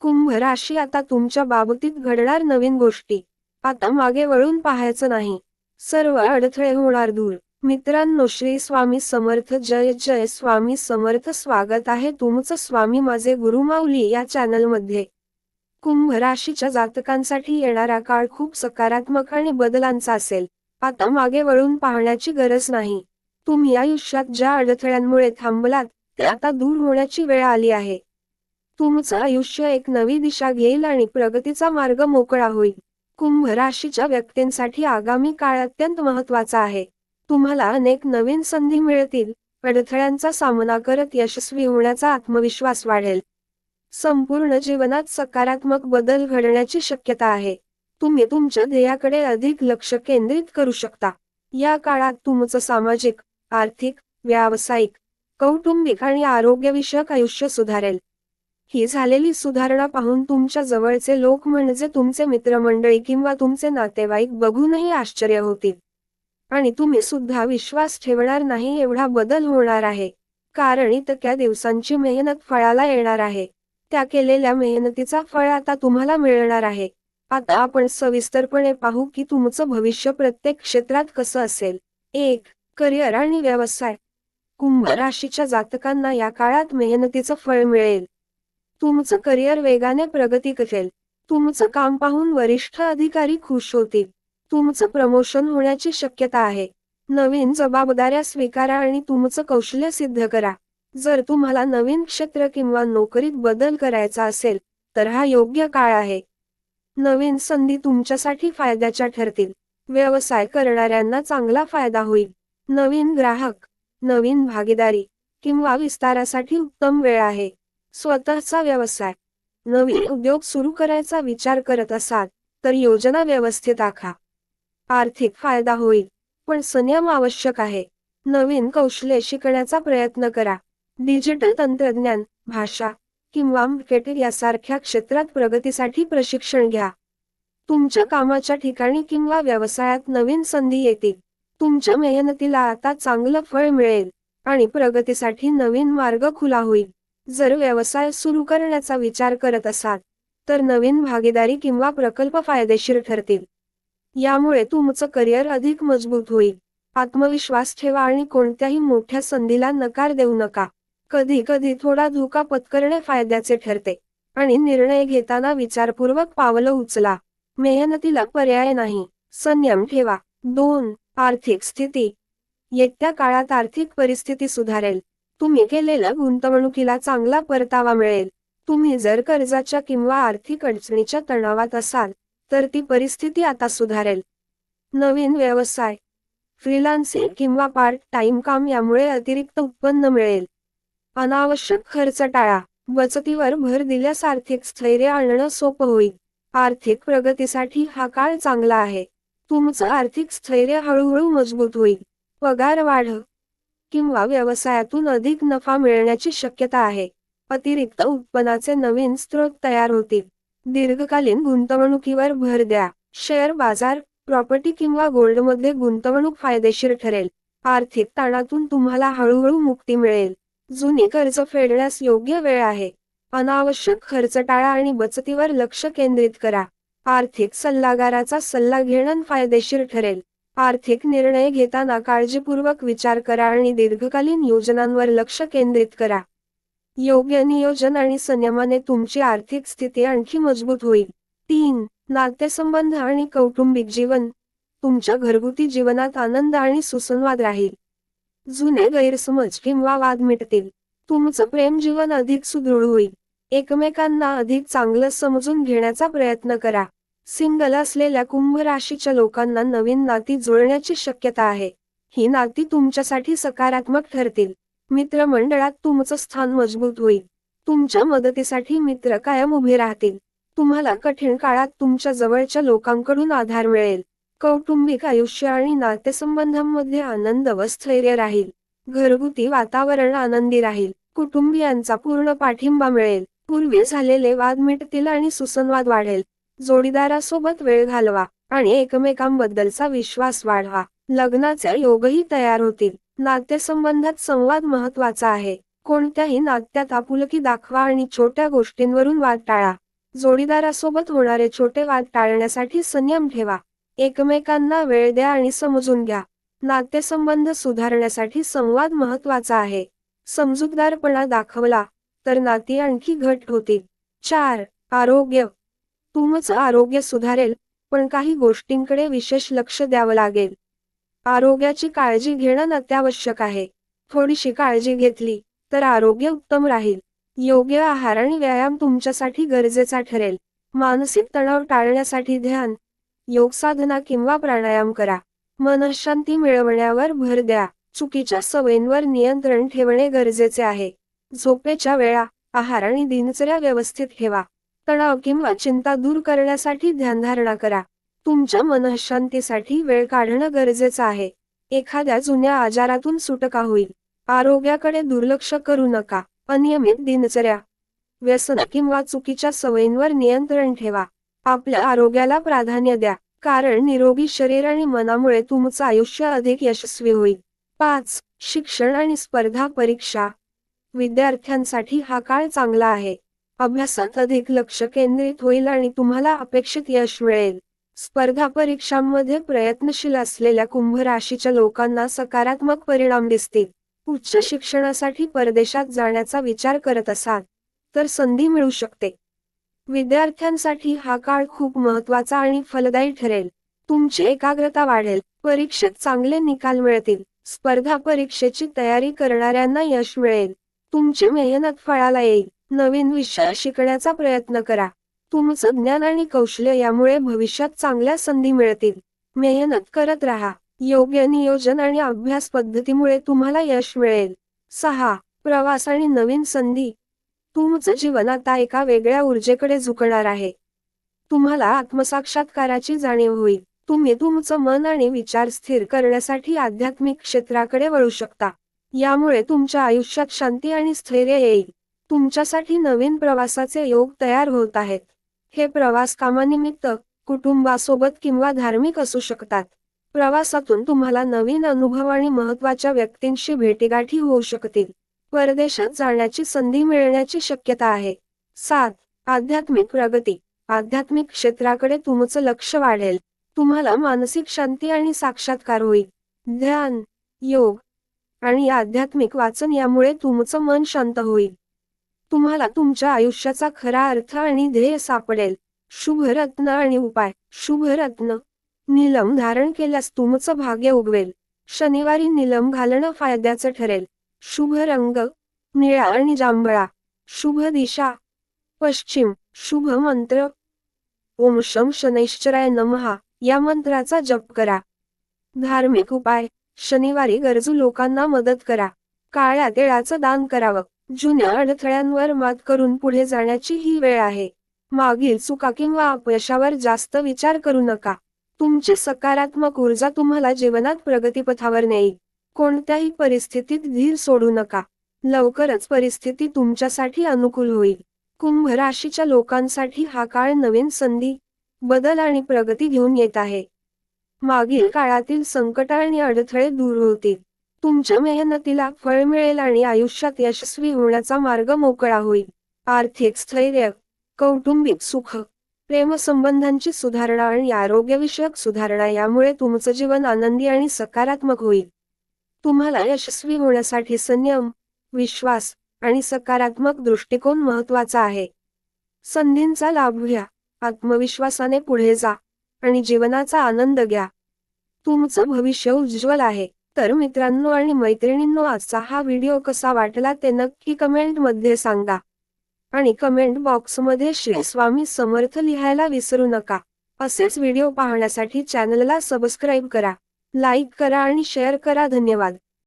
कुंभ राशी आता तुमच्या बाबतीत घडणार नवीन गोष्टी. आता मागे वळून पाहायचं नाही. सर्व अडथळे होणार दूर. मित्रांनो श्री स्वामी समर्थ जय जय स्वामी समर्थ स्वागत आहे तुमचं स्वामी माझे गुरुमाऊली या चॅनलमध्ये. कुंभ राशीच्या जातकांसाठी येणारा काळ खूप सकारात्मक आणि बदलांचा असेल. आता मागे वळून पाहण्याची गरज नाही. तुम्ही आयुष्यात ज्या अडथळ्यांमुळे थांबलात ते आता दूर होण्याची वेळ आली आहे. तुमचं आयुष्य एक नवी दिशा घेईल आणि प्रगतीचा मार्ग मोकळा होईल. कुंभ राशीच्या व्यक्तींसाठी आगामी काळ अत्यंत महत्त्वाचा आहे. तुम्हाला अनेक नवीन संधी मिळतील अडथळ्यांचा सामना करत यशस्वी होण्याचा आत्मविश्वास वाढेल. संपूर्ण जीवनात सकारात्मक बदल घडण्याची शक्यता आहे. तुम्ही तुमच्या ध्येयाकडे अधिक लक्ष केंद्रित करू शकता. या काळात तुमचं सामाजिक आर्थिक व्यावसायिक कौटुंबिक आणि आरोग्यविषयक आयुष्य सुधारेल. ही झालेली सुधारणा पाहून तुमच्या जवळचे लोक म्हणजे तुमचे मित्रमंडळी किंवा तुमचे नातेवाईक बघूनही आश्चर्य होतील. आणि तुम्ही सुद्धा विश्वास ठेवणार नाही एवढा बदल होणार आहे. कारण इतक्या दिवसांची मेहनत फळाला येणार आहे. त्या केलेल्या मेहनतीचा फळ आता तुम्हाला मिळणार आहे. आता आपण सविस्तरपणे पाहू की तुमचं भविष्य प्रत्येक क्षेत्रात कसं असेल. एक करिअर आणि व्यवसाय. कुंभ राशीच्या जातकांना या काळात मेहनतीचं फळ मिळेल. तुमचं करिअर वेगाने प्रगती करेल. तुमचं काम पाहून वरिष्ठ अधिकारी खुश होतील. तुमचं प्रमोशन होण्याची शक्यता आहे. नवीन जबाबदाऱ्या स्वीकारा आणि तुमचं कौशल्य सिद्ध करा. जर तुम्हाला नवीन क्षेत्र किंवा नोकरीत बदल करायचा असेल तर हा योग्य काळ आहे. नवीन संधी तुमच्यासाठी फायद्याच्या ठरतील. व्यवसाय करणाऱ्यांना चांगला फायदा होईल. नवीन ग्राहक नवीन भागीदारी किंवा विस्तारासाठी उत्तम वेळ आहे. स्वतःचा व्यवसाय. नवीन उद्योग सुरू करायचा विचार करत असाल तर योजना व्यवस्थित आखा. आर्थिक फायदा होईल पण संयम आवश्यक आहे. नवीन कौशल्य शिकण्याचा प्रयत्न करा. डिजिटल तंत्रज्ञान भाषा किंवा मार्केटिंग यासारख्या क्षेत्रात प्रगतीसाठी प्रशिक्षण घ्या. तुमच्या कामाच्या ठिकाणी किंवा व्यवसायात नवीन संधी येतील. तुमच्या मेहनतीला आता चांगलं फळ मिळेल आणि प्रगतीसाठी नवीन मार्ग खुला होईल. जर व्यवसाय सुरू करण्याचा विचार करत असाल तर नवीन भागीदारी किंवा प्रकल्प फायदेशीर ठरतील. यामुळे तुमचं करिअर अधिक मजबूत होईल. आत्मविश्वास ठेवा आणि कोणत्याही मोठ्या संधीला नकार देऊ नका. कधी कधी थोडा धोका पत्करणे फायद्याचे ठरते. आणि निर्णय घेताना विचारपूर्वक पावलं उचला. मेहनतीला पर्याय नाही. संयम ठेवा. दोन. आर्थिक स्थिती. येत्या काळात आर्थिक परिस्थिती सुधारेल. तुम्ही केलेल्या गुंतवणुकीला चांगला परतावा मिळेल. तुम्ही जर कर्जाच्या किंवा आर्थिक अडचणीच्या तणावात असाल तर ती परिस्थिती आता सुधारेल. नवीन व्यवसाय फ्रीलान्सिंग किंवा पार्ट टाइम काम यामुळे अतिरिक्त उत्पन्न मिळेल. अनावश्यक खर्च टाळा. बचतीवर भर दिल्यास आर्थिक स्थैर्य आणणं सोपं होईल. आर्थिक प्रगतीसाठी हा काळ चांगला आहे. तुमचं आर्थिक स्थैर्य हळूहळू मजबूत होईल. पगार वाढ. किंवा व्यवसायातून अधिक नफा मिळण्याची शक्यता आहे. अतिरिक्त उत्पन्नाचे नवीन स्रोत तयार होतील. दीर्घकालीन गुंतवणुकीवर भर द्या. शेअर बाजार प्रॉपर्टी किंवा गोल्डमध्ये गुंतवणूक फायदेशीर ठरेल. आर्थिक ताणातून तुम्हाला हळूहळू मुक्ती मिळेल. जुनी कर्ज फेडण्यास योग्य वेळ आहे. अनावश्यक खर्च टाळा आणि बचतीवर लक्ष केंद्रित करा. आर्थिक सल्लागाराचा सल्ला घेणं फायदेशीर ठरेल. आर्थिक निर्णय घेताना काळजीपूर्वक विचार करा आणि दीर्घकालीन योजनांवर लक्ष केंद्रित करा. योग्य नियोजन आणि संयमाने तुमची आर्थिक स्थिती आणखी मजबूत होईल. तीन नातेसंबंध आणि कौटुंबिक जीवन. तुमच्या घरगुती जीवनात आनंद आणि सुसंवाद राहील. जुने गैरसमज किंवा वाद मिटतील. तुमचं प्रेम जीवन अधिक सुदृढ होईल. एकमेकांना अधिक चांगलं समजून घेण्याचा प्रयत्न करा. सिंगल असलेल्या कुंभ राशीच्या लोकांना नवीन नाती जुळण्याची शक्यता आहे. ही नाती तुमच्यासाठी सकारात्मक ठरतील. मित्रमंडळात तुमचं स्थान मजबूत होईल. तुमच्या मदतीसाठी मित्र कायम उभे राहतील. तुम्हाला कठीण काळात तुमच्या जवळच्या लोकांकडून आधार मिळेल. कौटुंबिक आयुष्य आणि नातेसंबंधांमध्ये आनंद व स्थैर्य राहील. घरगुती वातावरण आनंदी राहील. कुटुंबियांचा पूर्ण पाठिंबा मिळेल. पूर्वी झालेले वाद मिटतील आणि सुसंवाद वाढेल. जोडीदारासोबत वेळ घालवा आणि एकमेकांबद्दलचा विश्वास वाढवा. लग्नाचे योगही तयार होतील. नातेसंबंधात संवाद महत्त्वाचा आहे. कोणत्याही नात्यात आपुलकी दाखवा आणि छोट्या गोष्टींवरून वाद टाळा. जोडीदारासोबत होणारे छोटे वाद टाळण्यासाठी संयम ठेवा. एकमेकांना वेळ द्या आणि समजून घ्या. नातेसंबंध सुधारण्यासाठी संवाद महत्त्वाचा आहे. समजूतदारपणा दाखवला तर नाती आणखी घट होतील. चार. आरोग्य. तुमचं आरोग्य सुधारेल पण काही गोष्टींकडे विशेष लक्ष द्यावं लागेल. आरोग्याची काळजी घेणं अत्यावश्यक आहे. थोडीशी काळजी घेतली तर आरोग्य उत्तम राहील. योग्य आहार आणि व्यायाम तुमच्यासाठी गरजेचा ठरेल. मानसिक तणाव टाळण्यासाठी ध्यान योग साधना किंवा प्राणायाम करा. मनशांती मिळवण्यावर भर द्या. चुकीच्या सवयींवर नियंत्रण ठेवणे गरजेचे आहे. झोपेच्या वेळा आहार आणि दिनचर्या व्यवस्थित ठेवा. तणाव किंवा चिंता दूर करण्यासाठी ध्यानधारणा करा. तुमच्या मनशांतीसाठी वेळ काढणं गरजेचं आहे. एखाद्या जुन्या आजारातून सुटका होईल. आरोग्याकडे दुर्लक्ष करू नका. अनियमित दिनचर्या व्यसन किंवा चुकीच्या सवयींवर नियंत्रण ठेवा. आपल्या आरोग्याला प्राधान्य द्या कारण निरोगी शरीर आणि मनामुळे तुमचं आयुष्य अधिक यशस्वी होईल. पाच शिक्षण आणि स्पर्धा परीक्षा. विद्यार्थ्यांसाठी हा काळ चांगला आहे. अभ्यासात अधिक लक्ष केंद्रित होईल आणि तुम्हाला अपेक्षित यश मिळेल. स्पर्धा परीक्षांमध्ये प्रयत्नशील असलेल्या कुंभ राशीच्या लोकांना सकारात्मक परिणाम दिसतील. उच्च शिक्षणासाठी परदेशात जाण्याचा विचार करत असाल तर संधी मिळू शकते. विद्यार्थ्यांसाठी हा काळ खूप महत्त्वाचा आणि फलदायी ठरेल. तुमची एकाग्रता वाढेल परीक्षेत चांगले निकाल मिळतील स्पर्धा परीक्षेची तयारी करणाऱ्यांना यश मिळेल. तुमची मेहनत फळाला येईल. नवीन विषय शिकण्याचा प्रयत्न करा. तुमचं ज्ञान आणि कौशल्य यामुळे भविष्यात चांगल्या संधी मिळतील. मेहनत करत राहा. योग्य नियोजन आणि अभ्यास पद्धतीमुळे तुम्हाला यश मिळेल. सहा. प्रवास आणि नवीन संधी. तुमचं जीवन आता एका वेगळ्या ऊर्जेकडे झुकणार आहे. तुम्हाला आत्मसाक्षात्काराची जाणीव होईल. तुम्ही तुमचं मन आणि विचार स्थिर करण्यासाठी आध्यात्मिक क्षेत्राकडे वळू शकता. यामुळे तुमच्या आयुष्यात शांती आणि स्थैर्य येईल. तुमच्यासाठी नवीन प्रवासाचे योग तयार होत आहेत. हे प्रवास कामानिमित्त कुटुंबासोबत किंवा धार्मिक असू शकतात. प्रवासातून तुम्हाला नवीन अनुभव आणि महत्त्वाच्या व्यक्तींशी भेटीगाठी होऊ शकतील. परदेशात जाण्याची संधी मिळण्याची शक्यता आहे. सात आध्यात्मिक प्रगती. आध्यात्मिक क्षेत्राकडे तुमचं लक्ष वाढेल. तुम्हाला मानसिक शांती आणि साक्षात्कार होईल. ध्यान योग आणि आध्यात्मिक वाचन यामुळे तुमचं मन शांत होईल. तुम्हाला तुमच्या आयुष्याचा खरा अर्थ आणि ध्येय सापडेल. शुभ रत्न आणि उपाय. शुभ रत्न निलम धारण केल्यास तुमचं भाग्य उगवेल. शनिवारी निलम घालणं फायद्याचं ठरेल. शुभ रंग निळा आणि जांभळा. शुभ दिशा. पश्चिम. शुभ मंत्र. ओम शम शनैश्चराय नमहा या मंत्राचा जप करा. धार्मिक उपाय. शनिवारी गरजू लोकांना मदत करा. काळ्या तिळाचं दान करावं. जुन्या अडथळ्यांवर मात करून पुढे जाण्याची ही वेळ आहे. मागील चुका किंवा अपयशावर जास्त विचार करू नका. तुमची सकारात्मक ऊर्जा तुम्हाला जीवनात प्रगतीपथावर नेईल. कोणत्याही परिस्थितीत धीर सोडू नका. लवकरच परिस्थिती तुमच्यासाठी अनुकूल होईल. कुंभ राशीच्या लोकांसाठी हा काळ नवीन संधी बदल आणि प्रगती घेऊन येत आहे. मागील काळातील संकट आणि अडथळे दूर होतील. तुमच्या मेहनतीला फळ मिळेल आणि आयुष्यात यशस्वी होण्याचा मार्ग मोकळा होईल. आर्थिक स्थैर्य कौटुंबिक सुख प्रेमसंबंधांची सुधारणा आणि आरोग्यविषयक सुधारणा यामुळे तुमचं जीवन आनंदी आणि सकारात्मक होईल. तुम्हाला यशस्वी होण्यासाठी संयम विश्वास आणि सकारात्मक दृष्टिकोन महत्त्वाचा आहे. संधींचा लाभ घ्या आत्मविश्वासाने पुढे जा आणि जीवनाचा आनंद घ्या. तुमचं भविष्य उज्ज्वल आहे. तर मित्रांनो आणि मैत्रिणींनो आजचा हा व्हिडिओ कसा वाटला ते नक्की कमेंटमध्ये सांगा. आणि कमेंट बॉक्समध्ये श्री स्वामी समर्थ लिहायला विसरू नका. असेच व्हिडिओ पाहण्यासाठी चॅनलला सबस्क्राईब करा लाईक करा आणि शेअर करा. धन्यवाद.